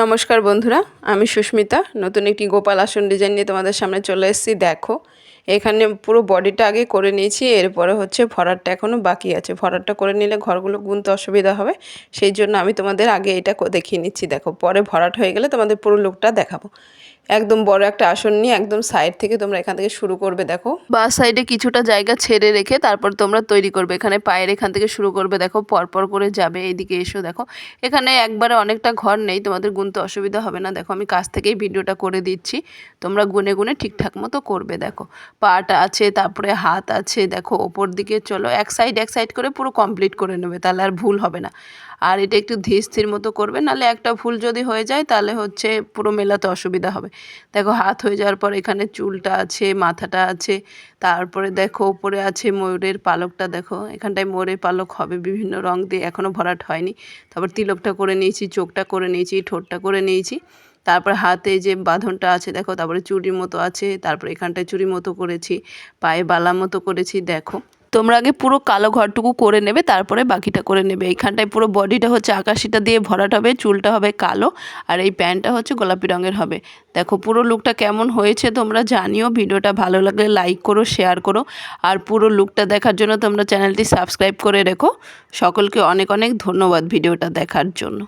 নমস্কার বন্ধুরা, আমি সুস্মিতা, নতুন একটি গোপাল আসন ডিজাইন নিয়ে তোমাদের সামনে চলে এসেছি। দেখো এখানে পুরো বডিটা আগে করে নিয়েছি, এরপরে হচ্ছে ভরাটটা এখনও বাকি আছে। ভরাটটা করে নিলে ঘরগুলো গুনতে অসুবিধা হবে, সেই জন্য আমি তোমাদের আগে এটা দেখিয়ে নিচ্ছি। দেখো, পরে ভরাট হয়ে গেলে তোমাদের পুরো লুকটা দেখাবো। একদম বড় একটা আসন নিয়ে একদম সাইড থেকে তোমরা এখান থেকে শুরু করবে, দেখো। বা সাইডে কিছুটা জায়গা ছেড়ে রেখে তারপর তোমরা তৈরি করবে। এখানে পায়ের এখান থেকে শুরু করবে, দেখো, পরপর করে যাবে এইদিকে এসো, দেখো। এখানে একবারে অনেকটা ঘর নেই, তোমাদের গুনতে অসুবিধা হবে না। দেখো, আমি কাছ থেকেই ভিডিওটা করে দিচ্ছি। তোমরা গুনে গুনে ঠিকঠাক মতো করবে, দেখো। পাটা আছে, তারপরে হাত আছে, দেখো ওপর দিকে চলো, এক সাইড এক সাইড করে পুরো কমপ্লিট করে নেবে, তাহলে আর ভুল হবে না। আর এটা একটু ধীর স্থির মতো করবে, নাহলে একটা ভুল যদি হয়ে যায়, তাহলে হচ্ছে পুরো মেলাতে অসুবিধা হবে। দেখো হাত হয়ে যাওয়ার পর এখানে চুলটা আছে, মাথাটা আছে, তারপরে দেখো ওপরে আছে ময়ূরের পালকটা, দেখো এখানটায় ময়ূরের পালক হবে, বিভিন্ন রং দিয়ে এখনও ভরাট হয়নি। তারপর তিলকটা করে নিয়েছি, চোখটা করে নিয়েছি, ঠোঁটটা করে নিয়েছি। তারপর হাতে যে বাঁধনটা আছে, দেখো, তারপরে চুড়ির মতো আছে, তারপর এখানটায় চুড়ি মতো করেছি, পায়ে বালা মতো করেছি, দেখো। তোমরা আগে পুরো কালো ঘরটুকু করে নেবে, তারপরে বাকিটা করে নেবে। এইখানটায় পুরো বডিটা হচ্ছে আকাশিটা দিয়ে ভরাট হবে, চুলটা হবে কালো, আর এই প্যান্টটা হচ্ছে গোলাপি রঙের হবে। দেখো, পুরো লুকটা কেমন হয়েছে তোমরা জানিও, ভিডিওটা ভালো লাগলে লাইক করো, শেয়ার করো, আর পুরো লুকটা দেখার জন্য তোমরা চ্যানেলটি সাবস্ক্রাইব করে রেখো। সকলকে অনেক অনেক ধন্যবাদ ভিডিওটা দেখার জন্য।